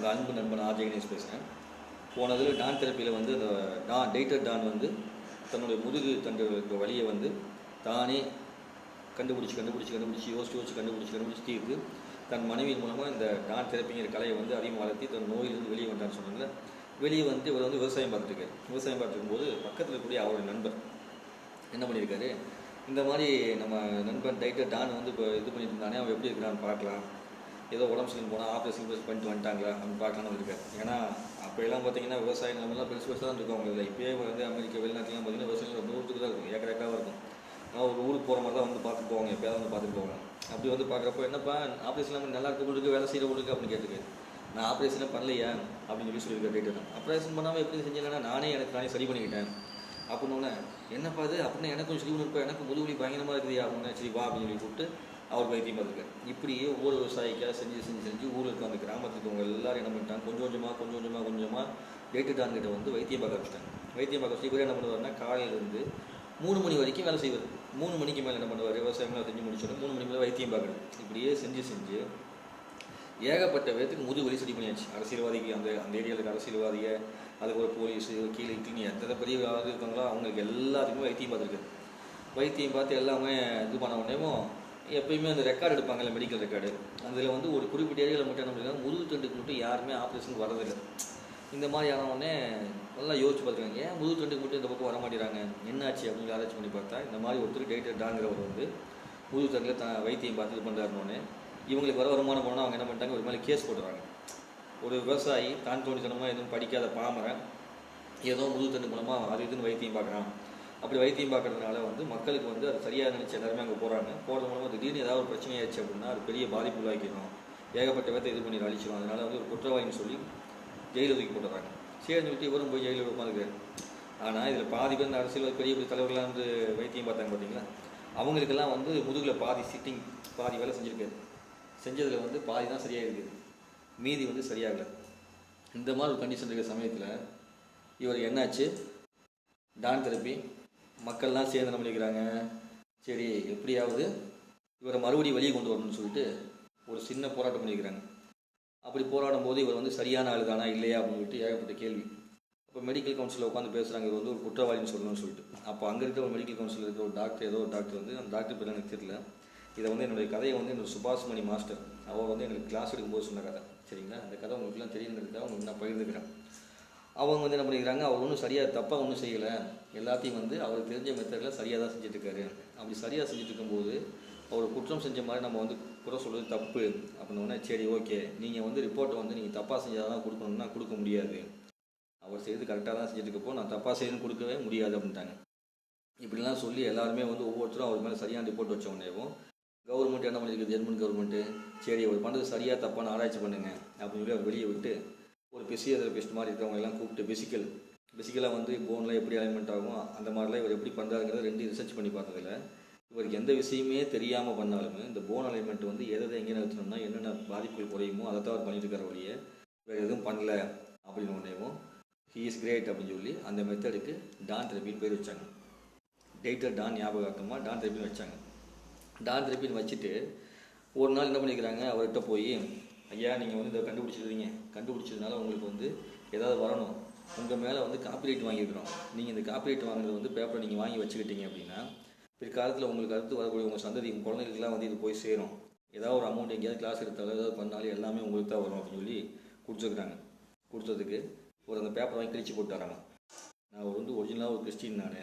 உங்கள் அன்பு நண்பன் ஆர்ஜே கணேஷ் பேசுகிறேன் போனதில் டான் தெரப்பியில் வந்து அந்த டான் டேட்டர் டான் வந்து தன்னுடைய முதுகு தண்டு வழியை வந்து தானே கண்டுபிடிச்சி கண்டுபிடிச்சி கண்டுபிடிச்சி யோசிச்சு யோசிச்சு கண்டுபிடிச்சி கண்டுபிடிச்சி தீர்த்து தன் மனைவியின் மூலமாக இந்த டான் தெரப்பிங்கிற கலையை வந்து அதிகமாக வளர்த்தி தன் நோயிலிருந்து வெளியே வந்தான்னு சொன்னாங்க வெளியே வந்து இவர் வந்து விவசாயம் பார்த்துருக்காரு விவசாயம் பார்த்துருக்கும்போது பக்கத்தில் இருக்கக்கூடிய அவருடைய நண்பர் என்ன பண்ணியிருக்காரு? இந்த மாதிரி நம்ம நண்பன் டைட்டர் டான் வந்து இப்போ இது பண்ணிட்டு இருந்தானே அவன் எப்படி இருக்கிறான்னு பார்க்கலாம். ஏதோ உடம்பு சரியில்லை போனால் ஆப்ரேஷன் பேசி பண்ணிட்டு வந்துட்டாங்களா? அப்படின்னு பார்க்கலாம்னு இருக்காரு ஏன்னா அப்போ எல்லாம் பார்த்தீங்கன்னா விவசாய நிலமெல்லாம் பெருசு பெருசாக தான் இருக்கும் அவங்களுக்கு. இப்போயே வந்து அமெரிக்கா வெளிநாட்டுலாம் பார்த்தீங்கன்னா விவசாயம் ரொம்ப தூரத்துக்கு தான் இருக்கும். ஏக்கர் ஏக்கராக இருக்கும். ஆனால் ஒரு ஊருக்கு போகிற மாதிரி தான் வந்து பார்த்துட்டு போவாங்க. எப்போயாவது வந்து பார்த்துட்டு போவாங்க. அப்படி வந்து பார்க்குறப்போ என்னப்பா ஆப்ரேஷன் இல்லாமல் நல்லா இருக்கிறவங்களுக்கு வேலை செய்கிறவங்களுக்கு அப்படின்னு கேட்டுருக்கு நான் ஆப்ரேஷனே பண்ணலையா? அப்படின்னு சொல்லி சொல்லியிருக்கேன் கேட்டுருந்தேன் ஆப்ரேஷன் பண்ணாமல் எப்படி செஞ்சேன்னா நானே எனக்கு நானே சரி பண்ணிக்கிட்டேன். அப்படின்னோடனே என்னப்பா அது அப்படின்னா எனக்கு கொஞ்சம் சிலிவன் எனக்கு முதுகுலி பயங்கரமாக இருக்குது அப்படின்னு சரி வா அப்படின்னு சொல்லி கூப்பிட்டு அவர் வைத்தியம் பார்த்துருக்காரு. இப்படியே ஒவ்வொரு விவசாயிக்காக செஞ்சு செஞ்சு செஞ்சு ஊரில் இருக்க அந்த கிராமத்தில் இருக்கவங்க எல்லாரும் என்ன பண்ணிட்டாங்க? கொஞ்சம் கொஞ்சமாக கொஞ்சம் கொஞ்சமாக கொஞ்சமாக டேட்டு டான்கிட்ட வந்து வைத்தியம் பார்க்க வச்சுட்டாங்க வைத்தியம் பார்க்க வச்சு இவர் என்ன பண்ணுவார்னா காலையிலேருந்து மூணு மணி வரைக்கும் வேலை செய்வார். மூணு மணிக்கு மேலே என்ன பண்ணுவார்? விவசாயம்லாம் செஞ்சு முடிச்சிடும் மூணு மணி மேலே வைத்தியம் பார்க்கணும். இப்படியே செஞ்சு செஞ்சு ஏகப்பட்ட பேர்த்துக்கு முது வலி சரி பண்ணியாச்சு. அரசியல்வாதிக்கு அந்த அந்த ஏரியாவில் இருக்க அரசியல்வாதிக அதுக்கு ஒரு போலீஸு கீழே கிளீனி எத்தனை பெரிய ஆள் இருக்காங்களோ அவங்களுக்கு எல்லாத்துக்குமே வைத்தியம் பார்த்துருக்கு வைத்தியம் பார்த்து எல்லாமே இது பண்ண உடனேவும் எப்பயுமே அந்த ரெக்கார்டு எடுப்பாங்கல்ல மெடிக்கல் ரெக்கார்டு அதில் வந்து ஒரு குறிப்பிட்ட ஏரியாவில் மட்டும் என்ன பண்ணுறாங்க முதுகு தண்டுக்கு மட்டும் யாருமே ஆப்ரேஷனுக்கு வரதில்லை. இந்த மாதிரி ஆனவுடனே நல்லா யோசிச்சு பார்த்துருக்காங்க ஏன் முதுகு தண்டுக்கு மட்டும் இந்த பக்கம் வர மாட்டேறாங்க? என்னாச்சு அப்படின்னு ஆராய்ச்சி பண்ணி பார்த்தா இந்த மாதிரி ஒருத்தர் டேட்டர் டாங்கிறவர் வந்து முதுகு தண்டில் த வைத்தியம் பார்த்து இது பண்ணுறாருனோடனே இவங்களுக்கு வர வருமானம் போனால் அவங்க என்ன பண்ணிட்டாங்க ஒரு மாதிரி கேஸ் போட்டுறாங்க. ஒரு விவசாயி தான் தோணித்தனமாக எதுவும் படிக்காத பாமரன் ஏதோ முதுகுத்தண்டு மூலமாக அது இதுன்னு வைத்தியம் பார்க்குறான். அப்படி வைத்தியம் பார்க்கறதுனால வந்து மக்களுக்கு வந்து அது சரியாக நினச்சி எல்லாருமே அங்கே போகிறாங்க போகிறது மூலமாக திடீர்னு ஏதாவது ஒரு பிரச்சனை ஆயிடுச்சு அப்படின்னா அது பெரிய பாதிப்பு உருவாக்கிடும். ஏகப்பட்ட பேர்த்தை இது பண்ணி அழிச்சிடும் அதனால வந்து ஒரு குற்றவாளின்னு சொல்லி ஜெயிலில் தூக்கி போட்டுறாங்க. சரின்னு சொல்லிட்டு இவரும் போய் ஜெயிலில் உட்காந்துருக்காரு. ஆனால் இதில் பாதி பேர் இந்த அரசியல் பெரிய பெரிய தலைவர்கள்லாம் வந்து வைத்தியம் பார்த்தாங்க பார்த்தீங்களா அவங்களுக்கெல்லாம் வந்து முதுகில் பாதி சிட்டிங் பாதி வேலை செஞ்சுருக்காரு. செஞ்சதில் வந்து பாதி தான் சரியாக இருக்குது மீதி வந்து சரியாகலை. இந்த மாதிரி ஒரு கண்டிஷன் இருக்கிற சமயத்தில் இவர் என்னாச்சு? டான் தெரப்பி மக்கள்லாம் சேர்ந்து என்ன பண்ணிக்கிறாங்க சரி எப்படியாவது இவரை மறுபடியும் வெளியே கொண்டு வரணும்னு சொல்லிட்டு ஒரு சின்ன போராட்டம் பண்ணிக்கிறாங்க அப்படி போராடும் போது இவர் வந்து சரியான ஆள் தானா இல்லையா அப்படின்னு சொல்லிட்டு ஏகப்பட்ட கேள்வி. அப்போ மெடிக்கல் கவுன்சிலில் உட்காந்து பேசுகிறாங்க இவர் வந்து ஒரு குற்றவாளின்னு சொல்லணும்னு சொல்லிட்டு. அப்போ அங்கே இருக்க ஒரு மெடிக்கல் கவுன்சிலில் இருக்கிற ஒரு டாக்டர் ஏதோ ஒரு டாக்டர் வந்து அந்த டாக்டர் பேர் எனக்கு தெரியல. இதை வந்து என்னுடைய கதையை வந்து என்னோட சுபாஷ் மணி மாஸ்டர் அவர் வந்து எனக்கு கிளாஸ் எடுக்கும்போது சொன்ன கதை. சரிங்களா? அந்த கதை உங்களுக்குலாம் தெரியுங்கிறதுக்காக உங்களுக்கு நான் பகிர்ந்துக்கிறேன். அவங்க வந்து என்ன பண்ணிக்கிறாங்க அவர் ஒன்றும் சரியாக தப்பாக ஒன்றும் செய்யலை. எல்லாத்தையும் வந்து அவருக்கு தெரிஞ்ச மெத்தடில் சரியாக தான் செஞ்சுட்ருக்காரு. அப்படி சரியாக செஞ்சுட்டு இருக்கும்போது அவர் குற்றம் செஞ்ச மாதிரி நம்ம வந்து குறை சொல்கிறது தப்பு. அப்படின்னோடனே சரி ஓகே. நீங்கள் வந்து ரிப்போர்ட்டை வந்து நீங்கள் தப்பாக செஞ்சால் தான் கொடுக்கணும்னா கொடுக்க முடியாது. அவர் செய்து கரெக்டாக தான் செஞ்சுட்டு நான் தப்பாக செய்யணும்னு கொடுக்கவே முடியாது அப்படின்ட்டாங்க. இப்படிலாம் சொல்லி எல்லாருமே வந்து ஒவ்வொருத்தரும் அவர் மேலே சரியான ரிப்போர்ட் வச்ச உடனேவும் கவர்மெண்ட் என்ன பண்ணியிருக்கு ஜெர்மன் கவர்மெண்ட்டு சரி அவர் பண்ணுறது சரியாக தப்பான ஆராய்ச்சி பண்ணுங்க அப்படின்னு சொல்லி அவர் வெளியே விட்டு ஒரு பிசியோதெரபிஸ்ட் மாதிரி இருக்கிறவங்க எல்லாம் கூப்பிட்டு பிசிக்கல் பிசிக்கலாக வந்து போனில் எப்படி அலைன்மெண்ட் ஆகும் அந்த மாதிரிலாம் இவர் எப்படி பண்ணுறாருங்கிறத ரெண்டு ரிசர்ச் பண்ணி பார்த்ததில்ல. இவருக்கு எந்த விஷயமே தெரியாமல் பண்ணாலுமே இந்த போன் அலைன்மெண்ட் வந்து எதை எதை எங்கே நிறுத்தணும்னா என்னென்ன பாதிப்புகள் குறையுமோ அதை தான் அவர் பண்ணிட்டு இருக்கார வழியே வேறு எதுவும் பண்ணல அப்படின்னு ஒன்றையும் ஹீ இஸ் கிரேட் அப்படின்னு சொல்லி அந்த மெத்தடுக்கு டான் தெரப்பின்னு பேர் வச்சாங்க. டேட்டர் டான் ஞாபகார்த்தமாக டான் தெரப்பின்னு வச்சாங்க. டான் தெரப்பின்னு வச்சுட்டு ஒரு நாள் என்ன பண்ணிக்கிறாங்க? அவர்கிட்ட போய் ஐயா நீங்கள் வந்து இதை கண்டுபிடிச்சிருக்கீங்க கண்டுபிடிச்சதுனால உங்களுக்கு வந்து ஏதாவது வரணும். உங்கள் மேலே வந்து காப்பிரைட் வாங்கியிருக்கிறோம். நீங்கள் இந்த காப்பிரைட் வாங்குறது வந்து பேப்பரை நீங்கள் வாங்கி வச்சுக்கிட்டீங்க அப்படின்னா பிற்காலத்தில் உங்களுக்கு அடுத்து வரக்கூடிய உங்கள் சந்ததி உங்கள் குழந்தைகளுக்குலாம் வந்து இது போய் சேரும். ஏதாவது ஒரு அமௌண்ட் எங்கேயாவது கிளாஸ் எடுத்தாலும் ஏதாவது பண்ணாலும் எல்லாமே உங்களுக்கு தான் வரும் அப்படின்னு சொல்லி கொடுத்துருக்குறாங்க. கொடுத்ததுக்கு ஒரு அந்த பேப்பர் வாங்கி கிழிச்சு போட்டு வராங்க. நான் ஒரு வந்து ஒரிஜினலாக ஒரு கிறிஸ்டின் நான்.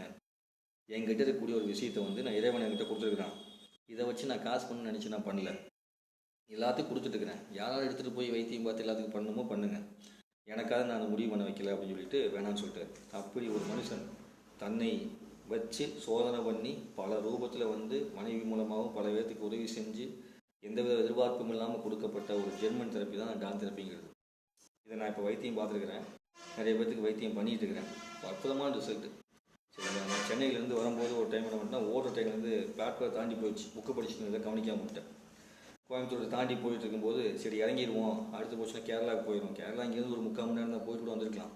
என்கிட்ட இருக்கக்கூடிய ஒரு விஷயத்தை வந்து நான் இறைவன் என்கிட்ட கொடுத்துருக்குறான். இதை வச்சு நான் காசு பண்ணணும்னு நினச்சி நான் பண்ணல. எல்லாத்தையும் கொடுத்துட்டுருக்குறேன். யாராவது எடுத்துகிட்டு போய் வைத்தியம் பார்த்து எல்லாத்துக்கும் பண்ணணுமோ பண்ணுங்க. எனக்காக நான் முடிவு பண்ண வைக்கல அப்படின்னு சொல்லிட்டு வேணாம்னு சொல்லிட்டு. அப்படி ஒரு மனுஷன் தன்னை வச்சு சோதனை பண்ணி பல ரூபத்தில் வந்து மனைவி மூலமாகவும் பல பேர்த்துக்கு உதவி செஞ்சு எந்தவித எதிர்பார்ப்பும் இல்லாமல் கொடுக்கப்பட்ட ஒரு ஜெர்மன் தெரப்பி தான் டான் தெரப்பிங்கிறது இதை நான் இப்போ வைத்தியம் பார்த்துருக்குறேன். நிறைய பேர்த்துக்கு வைத்தியம் பண்ணிட்டு இருக்கிறேன். அற்புதமான ரிசல்ட்டு சரி நான் சென்னையிலேருந்து வரும்போது ஒரு டைம் என்ன பண்ணிட்டேன் ஓடுற டைம்லேருந்து பிளாட்ஃபார்ம் தாண்டி போயிடுச்சு. புக்கு படிச்சுட்டு கவனிக்காம விட்டேன் கோயம்புத்தூரை தாண்டி போயிட்டு இருக்கும்போது சரி இறங்கிடுவோம். அடுத்து போச்சுன்னா கேரளாவுக்கு போயிடும் கேரளா இங்கேருந்து ஒரு முக்கால் மணி நேரம் தான் போயிட்டு கூட வந்திருக்கலாம்.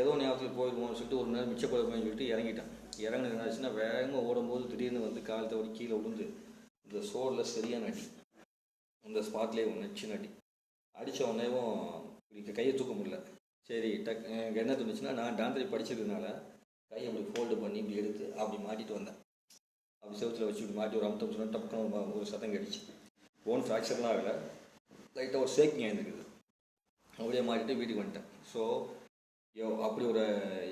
ஏதோ ஞாபகத்தில் போயிடுவோம்னு சொல்லிட்டு ஒரு நேரம் மிச்சப்படுவேன்னு சொல்லிட்டு இறங்கிட்டேன். இறங்கின என்னாச்சுன்னா வேகமாக ஓடும்போது திடீர்னு வந்து கால் தவறி கீழே விழுந்து இந்த சோடில் சரியான அடி. அந்த ஸ்பாட்லேயே நச்சு அடி. அடித்த உடனேவும் இப்படி கையை தூக்க முடியல. சரி டக் எனக்கு என்ன தோணுச்சுன்னா நான் டான்ஸ் படிச்சதுனால கையை அப்படி ஃபோல்டு பண்ணி இப்படி எடுத்து அப்படி மாட்டிட்டு வந்தேன். அப்படி செவுத்துல வச்சு இப்படி மாட்டி ஒரு அமுத்தம் சொன்னால் டப்புன்னு ஒரு சத்தம் கடிச்சு போன் ஃப்ராக்சர்லாம் ஆகலை. லைட்டாக ஒரு ஷேக்கிங் ஆயிருந்துருக்குது அப்படியே மாறிட்டு வீட்டுக்கு வந்துட்டேன். ஸோ அப்படி ஒரு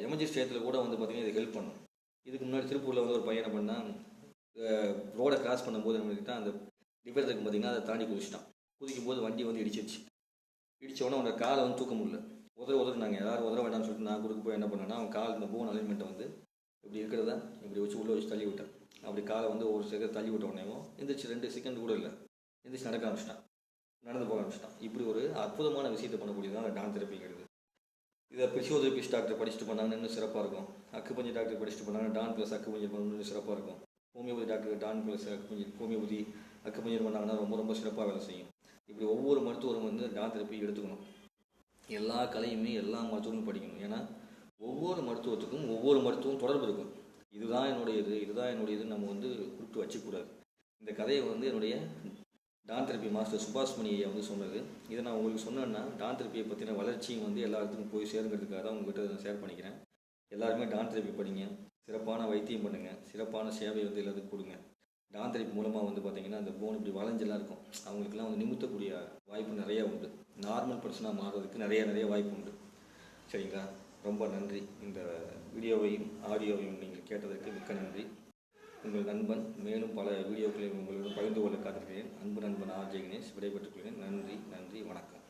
எமர்ஜென்சி டயத்தில் கூட வந்து பார்த்தீங்கன்னா இது ஹெல்ப் பண்ணும். இதுக்கு முன்னாடி திருப்பூரில் வந்து ஒரு பையன் என்ன பண்ணால் ரோடை கிராஸ் பண்ணும்போது என்ன அந்த டிவைடர் இருக்கு பார்த்தீங்கன்னா அதை தாண்டி குதிச்சிட்டான். குதிக்கும் போது வண்டி வந்து இடிச்சிருச்சு. இடிச்ச அவனோட காலை வந்து தூக்க முடியல. உதற உதறினாங்க. யாரும் உதற வேண்டாம்னு சொல்லிட்டு நான் கொடுக்க போய் என்ன பண்ணேன்னா அவன் கால் இந்த போன் அலைன்மெண்ட்டை வந்து இப்படி இருக்கிறத இப்படி வச்சு உள்ளே வச்சு தள்ளி விட்டேன். அப்படி காலை வந்து ஒரு செகண்ட் தள்ளி விட்ட உடனேவும் எந்திரிச்சு ரெண்டு செகண்ட் கூட இல்லை. எந்திரிச்சு நடக்க ஆரம்பிச்சிட்டான். நடந்து போக ஆரம்பிச்சிட்டான். இப்படி ஒரு அற்புதமான விஷயத்தை பண்ணக்கூடியது தான் டான் தெரப்பிங்கிறது இதை பிசியோதெரபிஸ்ட் டாக்டர் படிச்சுட்டு பண்ணாங்கன்னா இன்னும் சிறப்பாக இருக்கும். அக்குப்பஞ்சி டாக்டர் படிச்சுட்டு பண்ணாங்கன்னா டான் ப்ளஸ் அக்குப்பஞ்சி பண்ணணும் இன்னும் சிறப்பாக இருக்கும். ஹோமியோபதி டாக்டர் டான் ப்ளஸ் அக்குப்பஞ்சி ஹோமியோபதி அக்குப்பஞ்சர் பண்ணாங்கன்னா ரொம்ப ரொம்ப சிறப்பாக வேலை செய்யும். இப்படி ஒவ்வொரு மருத்துவரும் வந்து டான் தெரப்பி எடுத்துக்கணும். எல்லா கலையுமே எல்லா மருத்துவமும் படிக்கணும். ஏன்னா ஒவ்வொரு மருத்துவத்துக்கும் ஒவ்வொரு மருத்துவம் தொடர்பு இருக்கும். இதுதான் என்னுடைய இது இதுதான் என்னுடைய இது நம்ம வந்து குறிப்பிட்டு வச்சுக்கூடாது இந்த கதையை வந்து என்னுடைய டான் தெரப்பி மாஸ்டர் சுபாஷ் மணி ஐயா வந்து சொன்னது. இதை நான் உங்களுக்கு சொன்னேன்னா டான் தெரப்பியை பற்றின வளர்ச்சியும் வந்து எல்லா இடத்துக்கும் போய் சேருங்கிறதுக்காக தான் உங்கள்கிட்ட நான் ஷேர் பண்ணிக்கிறேன். எல்லாருமே டான் தெரப்பி படிங்க. சிறப்பான வைத்தியம் பண்ணுங்கள் சிறப்பான சேவை வந்து எல்லாத்துக்கும் கொடுங்க. டான் தெரப்பி மூலமாக வந்து பார்த்தீங்கன்னா அந்த போன் இப்படி வளைஞ்செல்லாம் இருக்கும். அவங்களுக்குலாம் வந்து நிமித்தக்கூடிய வாய்ப்பு நிறையா உண்டு. நார்மல் பர்சனாக மாறுறதுக்கு நிறைய நிறைய வாய்ப்பு உண்டு. சரிங்களா? ரொம்ப நன்றி. இந்த வீடியோவையும் ஆடியோவையும் நீங்கள் கேட்டதற்கு மிக்க நன்றி. உங்கள் நண்பன் மேலும் பல வீடியோக்களை உங்களுடன் பகிர்ந்து கொள்ள காத்திருக்கிறேன் அன்பு நண்பன் ஆர். ஜெகணேஷ் விடைபெற்றுக் கொள்கிறேன். நன்றி நன்றி வணக்கம்.